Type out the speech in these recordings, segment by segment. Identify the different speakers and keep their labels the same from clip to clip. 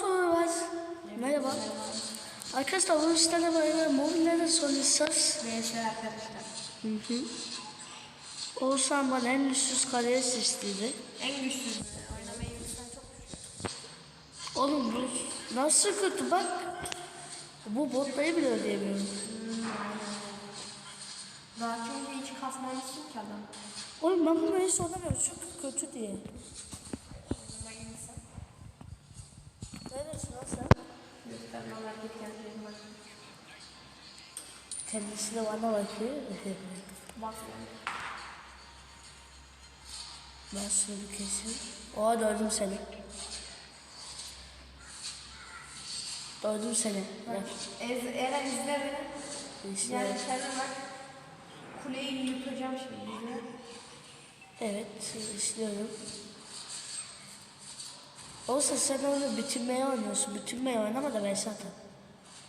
Speaker 1: sonra var. Merhaba. Arkadaşlar bu işlerle beraber mobilleri sonuçsuz.
Speaker 2: Neyse arkadaşlar.
Speaker 1: Hı hı. Oğuzhan bana en güçsüz kaleye seçtiydi.
Speaker 2: En güçsüz. Oynamayı çok güçlü.
Speaker 1: Oğlum bu nasıl kötü bak. Bu botlayı bile ödeyemiyorum.
Speaker 2: Daha çünkü hiç kasmamışsın ki adam.
Speaker 1: Oğlum ben bunu hiç oynamıyorum çok kötü diye.
Speaker 2: Oynamayı bilsen.
Speaker 1: Neredesin lan sen?
Speaker 2: Göstermem hareket kendine bak.
Speaker 1: Kendisi de bana bakıyor.
Speaker 2: Bak
Speaker 1: ben bir keseyim. Oha gördüm seni. Gördüm seni. Bak.
Speaker 2: Ez, Eren izle beni.
Speaker 1: İşte,
Speaker 2: Yani kendine bak. Kuleyi yutacağım şimdi
Speaker 1: evet işliyorum. Olsa sen onu bitirmeye oynuyorsun. Bitirmeye oynama da ben zaten.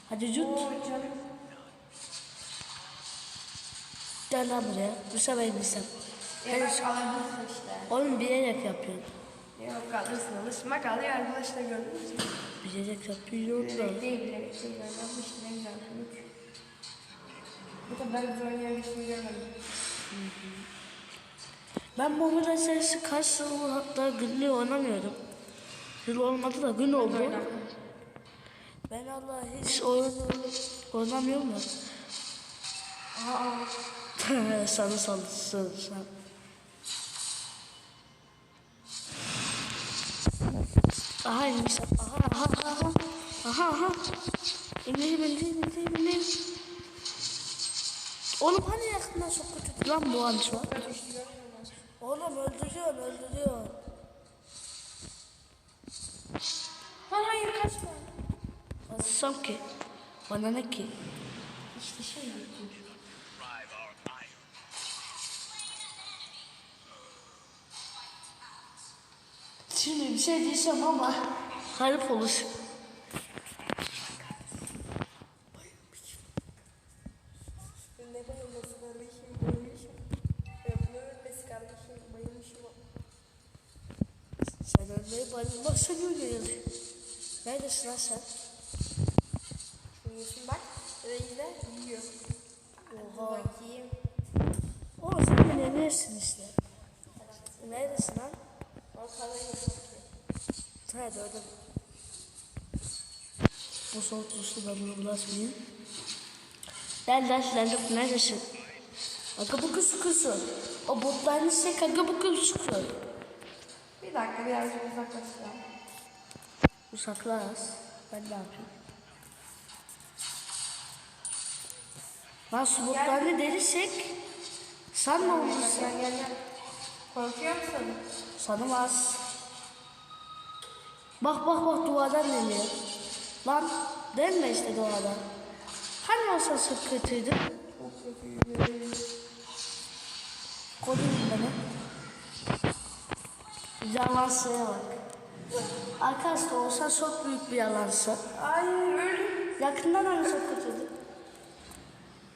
Speaker 1: Hadi
Speaker 2: canım.
Speaker 1: Gel lan buraya. Bu sefer indirsen.
Speaker 2: Ya bak alabilirsin işte.
Speaker 1: Oğlum bilerek yapıyorsun.
Speaker 2: Yok alırsın alışmak alıyor arkadaşlar gördünüz mü?
Speaker 1: Bilerek yapıyorsun da.
Speaker 2: Bilerek değil bilerek değil. Ben yapmıştım ne güzel komik. Bu kadar güzel oynayabilmişim görmedim.
Speaker 1: Ben mobil serisi kaç yıl hatta günlüğü oynamıyorum. Yıl olmadı da gün oldu. Ben Allah hiç oyun oynamıyorum da.
Speaker 2: Aa.
Speaker 1: sana saldırısın sen. Aha inmiş. Aha aha aha. Aha aha. İneyim ineyim ineyim ineyim. Oğlum hani yakından çok kötü lan bu an şu an. Oğlum öldürüyorsun öldürüyorsun.
Speaker 2: Lan hayır kaçma.
Speaker 1: Nasılsam ki? Bana ne ki?
Speaker 2: İşte şey yapıyor.
Speaker 1: Şimdi bir şey diyeceğim ama harip olur. Ölmeyi bayılmazsan ölüyorsun. Neredesin lan sen?
Speaker 2: Yiyorsun bak. Reyle yiyor.
Speaker 1: Oha.
Speaker 2: Bakayım.
Speaker 1: Oğlum sen beni yenersin işte. Neredesin lan?
Speaker 2: Ortada yok.
Speaker 1: Ha gördüm. Bu soğuk tuzlu ben bunu bulaşmayayım. Gel gel gel neredesin? Aga bu kız kızı. O botların şey kanka bu kız.
Speaker 2: Dakika birazcık uzaklaşacağım.
Speaker 1: Uzaklaş. Ben ne yapayım? Lan su botlarını delisek sen ne olursun?
Speaker 2: Gel gel gel. Korkuyor musun?
Speaker 1: Sanılmaz. Bak bak bak duvardan geliyor. Lan denme işte duvardan. Hani olsa çok kötüydü?
Speaker 2: Çok kötü.
Speaker 1: Koruyun beni. Yalansıya bak. Arkadaşlar olsa çok büyük bir yalansı.
Speaker 2: Hayır ölüm.
Speaker 1: Yakından çok kötüydü.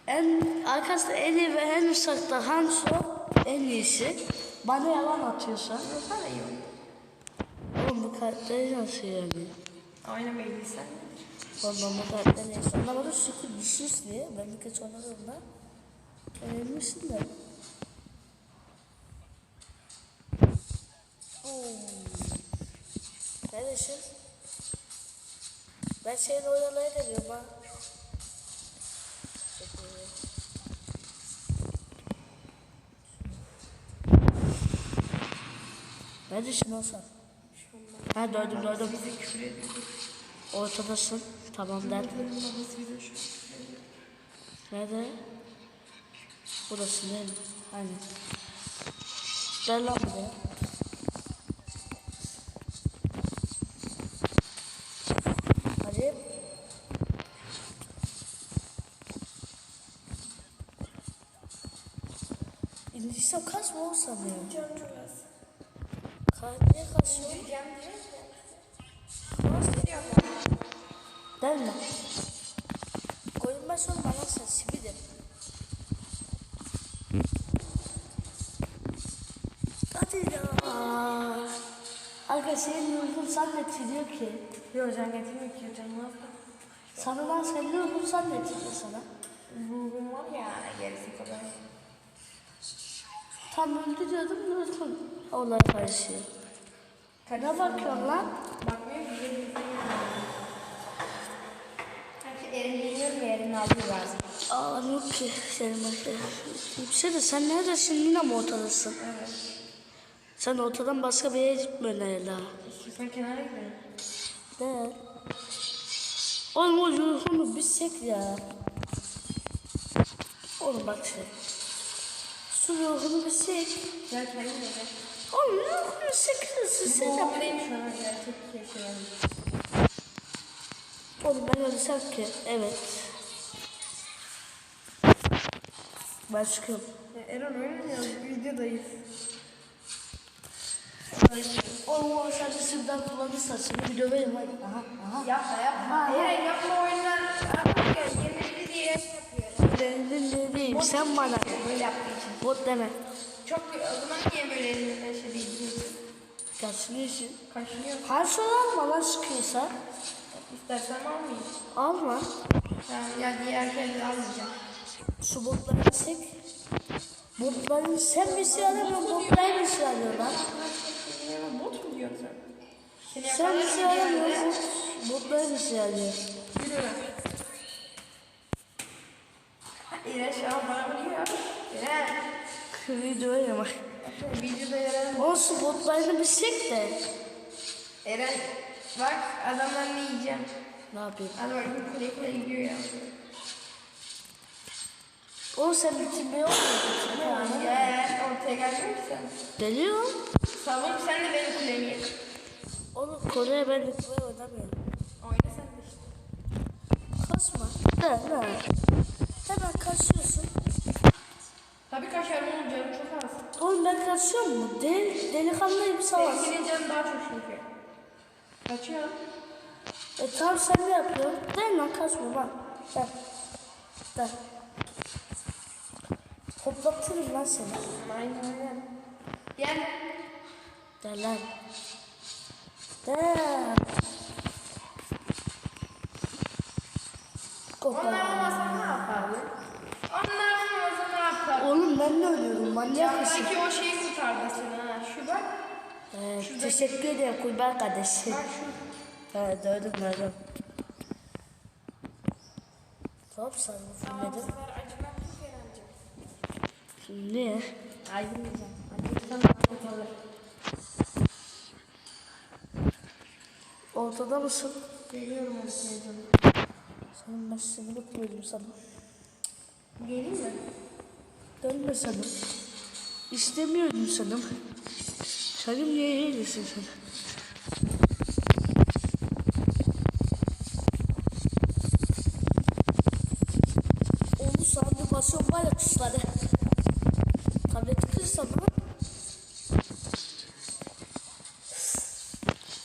Speaker 1: En, arkadaşlar en iyi ve en uzakta Hanso en iyisi. Bana yalan atıyorsa.
Speaker 2: Sana iyi.
Speaker 1: Oğlum bu karakteri nasıl yani?
Speaker 2: Oynamayı bilsen.
Speaker 1: Ondan bu karakter neyse. Onlar bana şükür düşüş diye. Ben birkaç oynadığımda. Öğrenmişsin de. Neredesin? Ben senin oynamaya geliyorum ha. Neredesin olsan? Ha
Speaker 2: küfür ediyor.
Speaker 1: Ortadasın. Tamam
Speaker 2: şu
Speaker 1: Nerede? Burası değil mi? Aynen. Gel lan buraya. Hadi. İngilizce kaç mı o sanıyorum?
Speaker 2: Can çok az.
Speaker 1: Kaç niye kaçıyor?
Speaker 2: Cem direkt ya. Nasıl gidiyor ya?
Speaker 1: Delme. Koyulmaz olma lan sen sibidim. Hadi ya. Aga senin yıldız zannettiriyor ki.
Speaker 2: Yok hocam getirmiyor ki hocam ne yapalım?
Speaker 1: Sana lan sen ne ruhun zannettiriyor sana.
Speaker 2: Ruhum var ya gerisi kadar.
Speaker 1: Tam öldü diyordum ruhun. Olay karışıyor. Ne bakıyorsun lan?
Speaker 2: Bakmıyor ki bir Sanki erin erin aldığı lazım.
Speaker 1: Aa yok ki senin başka. Yüksel de sen neredesin yine mi ortadasın?
Speaker 2: Evet.
Speaker 1: Sen ortadan başka bir yere gitmiyorsun herhalde.
Speaker 2: İstiyorsan kenara gidelim.
Speaker 1: De. Oğlum o ruhunu bilsek ya. Oğlum bak sen. Su ruhunu bilsek.
Speaker 2: Gel kendin de gel.
Speaker 1: Oğlum ruhunu bilsek. Sen de.
Speaker 2: omurayım şu an gerçek yaşayan.
Speaker 1: Oğlum ben ölsem ki. Evet. Ben çıkıyorum.
Speaker 2: Ya Eren oynamıyor. Videodayız.
Speaker 1: Oğlum o sen de sırdan kullanırsan seni bir döverim hadi. Aha aha.
Speaker 2: Yapma yapma. Eren yapma gel. Yemeğini diye yapıyor.
Speaker 1: Diyeyim sen bana.
Speaker 2: Böyle yaptığı için.
Speaker 1: Bot deme.
Speaker 2: Çok o zaman niye böyle elinden şey değil?
Speaker 1: Gelsin için.
Speaker 2: Kaşınıyor.
Speaker 1: Her şey alma lan sıkıyorsa.
Speaker 2: İstersen almayayım.
Speaker 1: Alma.
Speaker 2: Ha, ya diğer kere almayacağım.
Speaker 1: Şu botları çek. Botların sen bir şey alamıyorsun, botlar bir şey alıyorlar.
Speaker 2: Bot mu diyorsun sen?
Speaker 1: Sen bir şey alamıyorsun, botlar bir şey alıyor.
Speaker 2: Yürü. İğrenç ya bana vuruyor. İğrenç.
Speaker 1: Videoya ya bak.
Speaker 2: Videoda Eren.
Speaker 1: Olsun botlarını bir çek de.
Speaker 2: Eren bak adamlar ne yiyeceğim.
Speaker 1: Ne yapayım?
Speaker 2: Hadi bak bu kule kule gidiyor ya.
Speaker 1: Oğlum sen bitirmeye olmuyor.
Speaker 2: Gel ortaya gelmiyor sen.
Speaker 1: Geliyor.
Speaker 2: Savun sen de benim kulemi ye.
Speaker 1: Oğlum Kore'ye ben de Kore'ye oynamıyorum.
Speaker 2: Oyna sen de işte.
Speaker 1: Kasma. Ne ne? Hemen kasıyorsun.
Speaker 2: Tabii kaşarım oğlum canım çok
Speaker 1: ben kasıyor mu? Del, delikanlıyım savaş.
Speaker 2: Senin canın daha çok çünkü. Kaçıyor.
Speaker 1: E tamam sen ne yapıyorsun? Değil lan kaçma bak. Gel. Gel. Hoplatırım lan seni.
Speaker 2: Aynen aynen. Gel.
Speaker 1: Gel lan. Gel.
Speaker 2: Onlar
Speaker 1: Kopa.
Speaker 2: olmasa ne yapardın? Onlar?
Speaker 1: Oğlum ben de ölüyorum manyak mısın?
Speaker 2: Yanındaki o şeyi kurtardı seni ha. Şu bak.
Speaker 1: Ee, teşekkür ederim kurban kardeşim.
Speaker 2: Bak şu.
Speaker 1: Evet gördüm gördüm. Hop sana fulledim.
Speaker 2: Ağızlar acımak çok Eren'cim. Acıksan afiyet olur.
Speaker 1: Ortada mısın?
Speaker 2: Geliyorum seveceğim.
Speaker 1: Senin ben sinirli koydum sana.
Speaker 2: Geleyim mi?
Speaker 1: Dönme sana. İstemiyordum sana. Senin niye iyiylesin sen? Onu sandı basıyorum var ya tuşları. Tableti kırsam ha.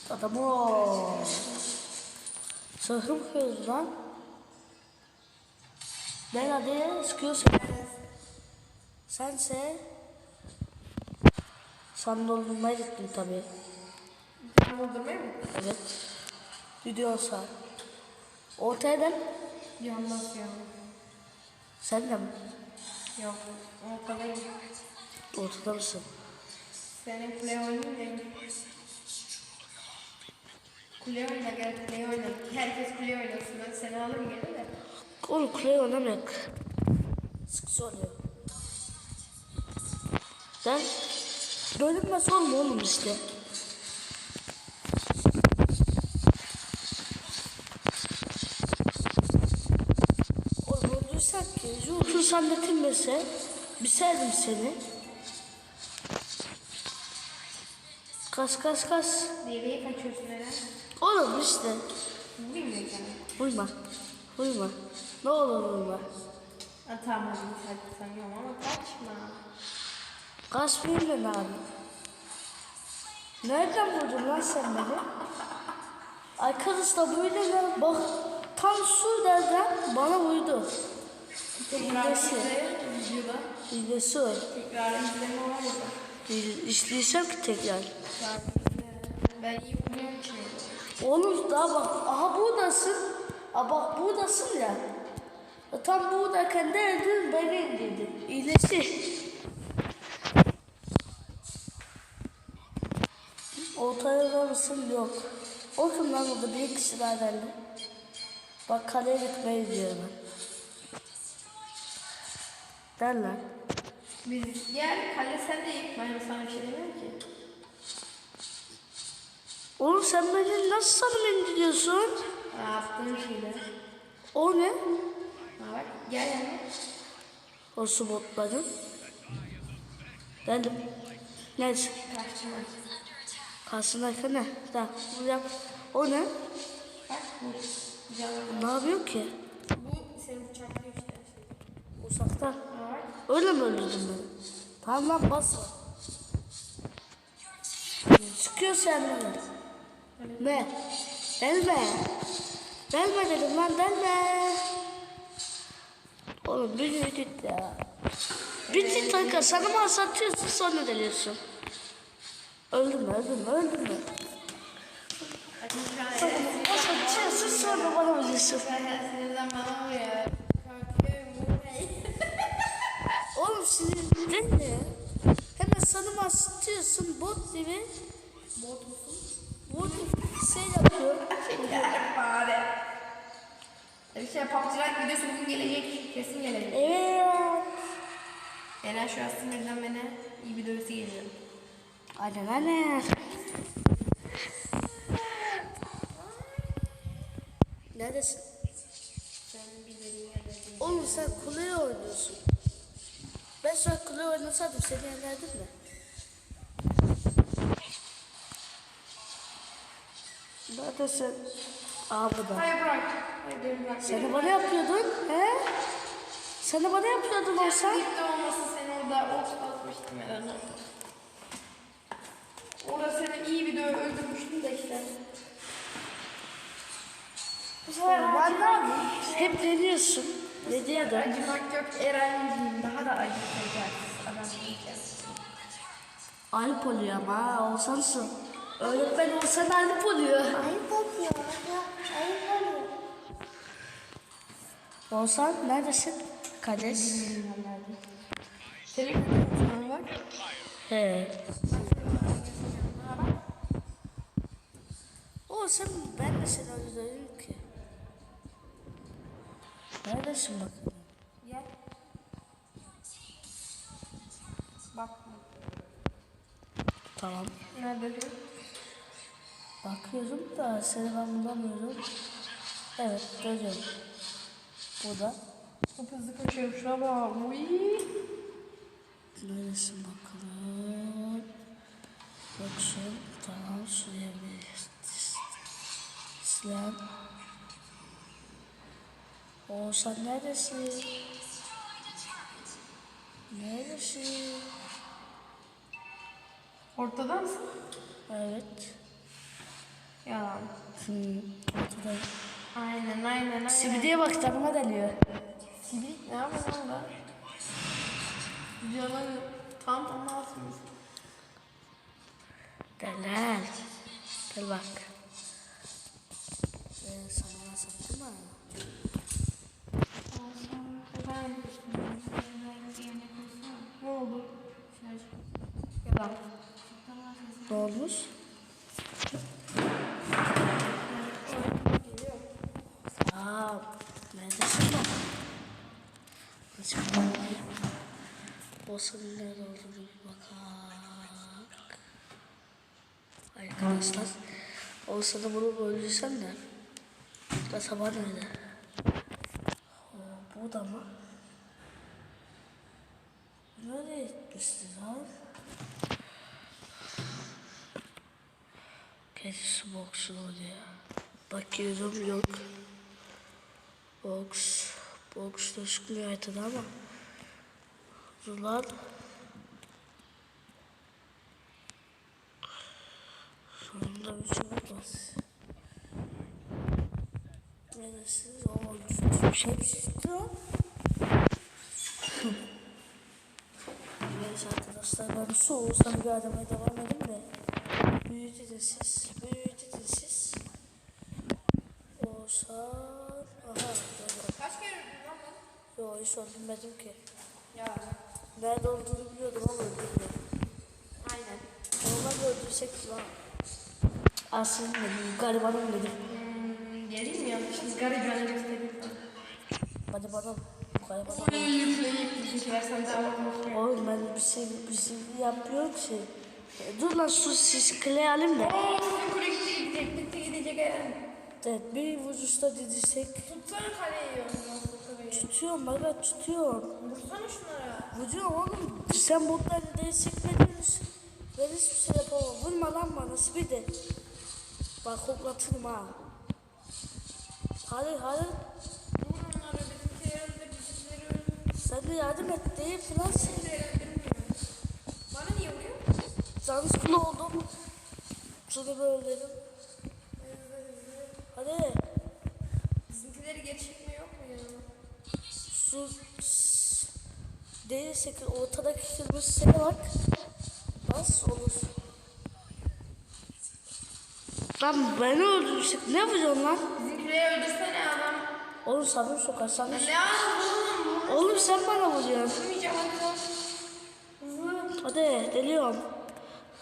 Speaker 1: Adam o. Sahım kırdı lan. Hadi sıkıyorsun. Sense sen doldurmaya gittin tabii.
Speaker 2: Sen doldurmaya mı?
Speaker 1: Evet. Gidiyorsa. Ortaya dön.
Speaker 2: Yanmaz ya.
Speaker 1: Sen de mi?
Speaker 2: Yok. Ortadayım.
Speaker 1: Ortada mısın?
Speaker 2: Senin kule oynayayım. Kule oyna gel kule oyna. Herkes kule oynasın. Ben seni alırım gene de.
Speaker 1: Oğlum kuleye oynamayak. Sıkısı oluyor. Sen bölünmez olma oğlum işte. Oğlum öldürsen ki, Zulkü sandetilmese, biserdim seni. Kas kas kas.
Speaker 2: Nereye kaçıyorsun Eren?
Speaker 1: Oğlum işte.
Speaker 2: Bilmiyorum.
Speaker 1: Uyma. Uyma. Ne olur uyma.
Speaker 2: Ha, tamam hadi sanıyorum ama kaçma.
Speaker 1: Kaçmayayım ben abi. Nereden buldun lan sen beni? Arkadaşlar böyle lan bak tam şu derden bana.
Speaker 2: Tekrar
Speaker 1: Hilesi.
Speaker 2: videoda.
Speaker 1: Hilesi o.
Speaker 2: Tekrar izleme var ya.
Speaker 1: İşleyeceğim ki tekrar.
Speaker 2: Ben iyi okuyorum ki.
Speaker 1: Oğlum daha bak. Aha buradasın. Aa bak buradasın ya. Tam buradayken de öldün beni indirdin. İyileşti. Mısın? Yok. Olsun lan burada bir kişi daha geldi. Bak kaleye gitmeyi diyorum lan.
Speaker 2: Biz gel kale sen de yık. Ben sana bir şey demiyorum ki.
Speaker 1: Oğlum sen beni nasıl sanım indiriyorsun?
Speaker 2: Aa, Yaptığım şeyler.
Speaker 1: O ne?
Speaker 2: Ha bak gel yani.
Speaker 1: O smotların. Geldim. Neyse.
Speaker 2: Karşıma.
Speaker 1: Karşındaki ne? Tamam. yap. O ne?
Speaker 2: Bak bu.
Speaker 1: Ne yapıyor ki?
Speaker 2: Bu seni bıçaklıyor işte.
Speaker 1: Uzaktan.
Speaker 2: Ha bak.
Speaker 1: Öyle mi öldürdün beni? Tamam lan bas. Çıkıyor senden. Ne? Delme. Delme dedim lan delme. Oğlum bir yürü git ya. Bitti kanka sana mı satıyorsun sonra deliyorsun. Mü öldün mü? Satıyorsun sonra bana.
Speaker 2: Sinirden bu ne?
Speaker 1: Oğlum sinirlen ne? Hemen sana mı satıyorsun bot gibi.
Speaker 2: Bot musun?
Speaker 1: Bot şey yapıyor.
Speaker 2: Bari. Bir şey PUBG'ler videosu bugün gelecek. Kesin gelecek.
Speaker 1: Evet.
Speaker 2: Eren şu an sinirden bana iyi videosu geliyor.
Speaker 1: Aynen aynen. Neredesin?
Speaker 2: Sen.
Speaker 1: Oğlum sen kuleye oynuyorsun. Ben şu an kuleye oynasaydım seni yenerdim mi? Neredesin? Aa bu da.
Speaker 2: Hayır bırak. Hayır.
Speaker 1: Sen bana yapıyordun. He? Sen bana yapıyordun olsan.
Speaker 2: Birlikte olması seni orada ot atmıştım Eren'e. Orada seni iyi bir döv öldürmüştüm de işte. Bu sefer
Speaker 1: yapayım? Hep deniyorsun. Ne diye de?
Speaker 2: acımak yok Eren'ciğim. Daha da acıtacak adam diyeceğiz.
Speaker 1: Ayıp oluyor ama olsansın. Öğretmen olsan ayıp oluyor.
Speaker 3: Ayıp oluyor. Ayıp oluyor.
Speaker 1: Olsan neredesin? Kardeş.
Speaker 2: Senin bir var.
Speaker 1: He. O sen ben de seni öldürüyorum ki. Neredesin bakalım?
Speaker 2: Gel. Bak.
Speaker 1: Tamam.
Speaker 2: Nerede?
Speaker 1: Bakıyorum da seni ben bulamıyorum. Evet görüyorum. Burada.
Speaker 2: Çok hızlı kaçıyorum şuna bak. Uy.
Speaker 1: Neredesin bakalım? Yoksun. Tamam şuraya bir silen. Oğuzhan neredesin? Neredesin?
Speaker 2: Ortada mısın?
Speaker 1: Evet.
Speaker 2: Yalan.
Speaker 1: Hmm, ortadayım.
Speaker 2: Aynen aynen aynen.
Speaker 1: Sibidiye bak tanıma deliyor.
Speaker 2: Sibir ne yapıyorsun orada? Canın tam olmazsınız.
Speaker 1: Delal. Gel bak. Sana sattım mı?
Speaker 2: Ne oldu? Yalan.
Speaker 1: Ne olmuş? Aa, neredesin bak? Hiç O senin nerede olduğunu bir bakak. Arkadaşlar, o sana bunu böldüysem de. Da sabah nerede? Bu da mı? Nereye gitmişsin lan? Kendisi boksun oluyor. Bakıyorum yok. Boks. Boks gözükmüyor haritada ama. Dur lan. Sonunda bir şey olmaz. Şey çıktı lan. Neyse arkadaşlar ben su olsam bir aramaya devam edeyim de. Büyüdü de siz. siz. Oğuzhan. Aha.
Speaker 2: Kaç kere öldün lan ben?
Speaker 1: Yo hiç öldürmedim ki.
Speaker 2: Ya.
Speaker 1: Nerede olduğunu biliyordum ama öldürmedim.
Speaker 2: Aynen.
Speaker 1: Normal öldürsek lan. Aslında dedim, garibanım dedim.
Speaker 2: Geleyim ya? Garip öğrenmek istedim. De anlatmışsın.
Speaker 1: Oğlum ben bir şey, bir şey yapmıyorum ki. E, Dur lan siz kle alayım da.
Speaker 2: Oo, sizin kule gitti, gidecek, gitti, gidecek.
Speaker 1: Evet bir vücusta dizirsek.
Speaker 2: Tutsana kaleyi ya.
Speaker 1: Tutuyorum baba tutuyorum.
Speaker 2: Vursana şunlara.
Speaker 1: Vuruyorum oğlum. Sen botları desteklediniz. Ben hiçbir şey yapamam. Vurma lan bana bir de. Bak koklatırım ha.
Speaker 2: Bizimkileri öldür.
Speaker 1: Sen de yardım et deyip falan.
Speaker 2: Bana niye vuruyor?
Speaker 1: Canınız kulu oldum. Şunu böyle dedim. Hadi.
Speaker 2: Bizimkileri geri çekme yok mu ya?
Speaker 1: Şu değilse ki ortadaki kırmızı şeye bak. Nasıl olur? Lan beni öldürsek ne yapacaksın lan?
Speaker 2: Bizimkileri öldürsene adam.
Speaker 1: Oğlum sabun sokar sabun
Speaker 2: Ne yapıyorsun?
Speaker 1: Oğlum sen bana vuruyorsun.
Speaker 2: Vurmayacağım hadi.
Speaker 1: Hadi deliyorum.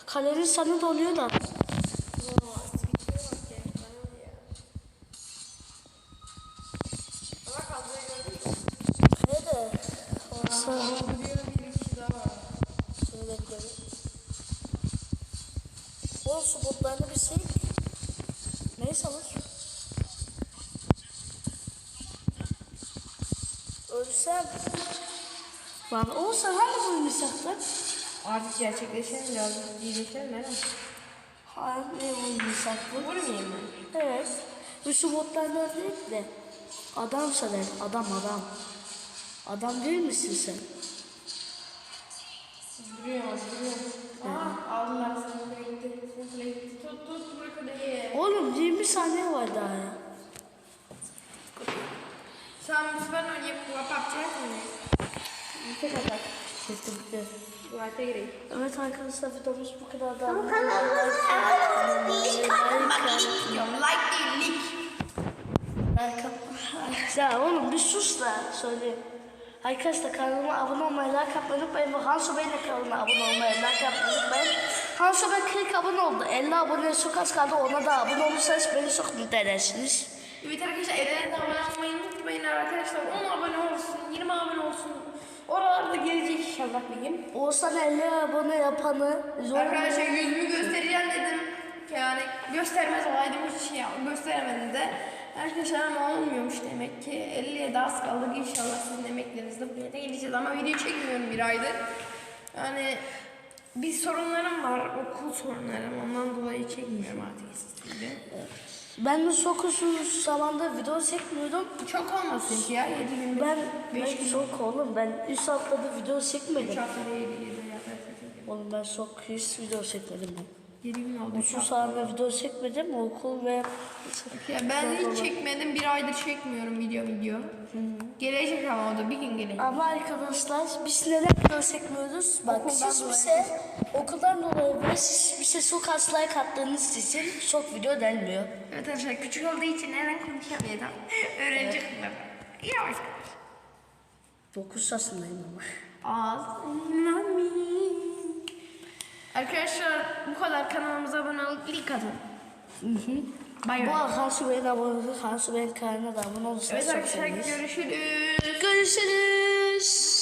Speaker 1: Kalemin sana doluyor da.
Speaker 2: Oo, bizimkilere bak ya. Bana
Speaker 1: Lan olsa hani vurmayacaktın?
Speaker 2: Artık gerçekleşelim biraz. Ciddileşelim Eren.
Speaker 1: Hani vurmayacaktın?
Speaker 2: Vurmayayım mı?
Speaker 1: Evet. Bu şu botlarını öldürüp de. Adamsa der. Adam adam. Adam değil misin sen?
Speaker 2: Duruyor, duruyor. Aa, aldılar kule gitti. Kule gitti. Tut, tut, tut kuleyi.
Speaker 1: Oğlum 20 saniye var daha ya.
Speaker 2: Sen bu sefer oynayıp bu PUBG mi? Tek atak.
Speaker 1: Bitti.
Speaker 2: Duvarda gireyim.
Speaker 1: Evet arkadaşlar videomuz bu kadar da.
Speaker 2: Yok, like değil, link.
Speaker 1: Ya oğlum bir sus da söyleyeyim. Arkadaşlar kanalıma abone olmayı, like atmayı unutmayın. Ve Hanso Bey'in kanalına abone olmayı, like atmayı unutmayın. Hanso Bey 40 abone oldu. 50 aboneye çok az kaldı. Ona da abone olursanız beni çok mutlu edersiniz.
Speaker 2: Evet arkadaşlar Eren'e de abone olmayı unutmayın arkadaşlar. 10 abone olsun, 20 abone olsun. Oralarda gelecek inşallah bir gün.
Speaker 1: Oğuzhan 50 abone yapanı zor
Speaker 2: Arkadaşlar yüzümü göstereceğim dedim. Yani göstermez olaydım hiç şey yap- gösteremedim de. Arkadaşlar ama olmuyormuş demek ki. 50'ye de az kaldık inşallah sizin emeklerinizle buraya da geleceğiz. Ama video çekmiyorum bir aydır. Yani bir sorunlarım var, okul sorunlarım. Ondan dolayı çekmiyorum artık eskisi gibi.
Speaker 1: Ben de çok uzun zamanda video çekmiyordum.
Speaker 2: Çok olmasın ki ya 7 gün.
Speaker 1: Ben,
Speaker 2: 5
Speaker 1: ben
Speaker 2: gün.
Speaker 1: çok oğlum ben 3 haftada video
Speaker 2: 3
Speaker 1: çekmedim.
Speaker 2: haftada 7 7 yaparsak.
Speaker 1: Oğlum ben çok hiç video çekmedim ben.
Speaker 2: 7 gün oldu.
Speaker 1: Uzun zamanda video çekmedim okul ve
Speaker 2: Ya ben hiç çekmedim. Bir aydır çekmiyorum video video. Gelecek ama o da bir gün gelecek.
Speaker 1: Ama arkadaşlar biz neden video çekmiyoruz? Bak
Speaker 2: Okuldan
Speaker 1: siz bize okuldan dolayı ve siz bize çok az like attığınız için çok video gelmiyor.
Speaker 2: Evet arkadaşlar küçük olduğu için neden konuşamıyor tam. Öğrenci kızlar. Yavaş.
Speaker 1: 9 yaşındayım ama.
Speaker 2: Ağzına Arkadaşlar bu kadar kanalımıza abone olup link atın. Bay
Speaker 1: Bu
Speaker 2: bay.
Speaker 1: arada Hansu Bey'in abone Hansu Bey'in kanalına da abone olursanız
Speaker 2: Evet
Speaker 1: çok
Speaker 2: arkadaşlar
Speaker 1: seviniriz.
Speaker 2: görüşürüz.
Speaker 1: Görüşürüz.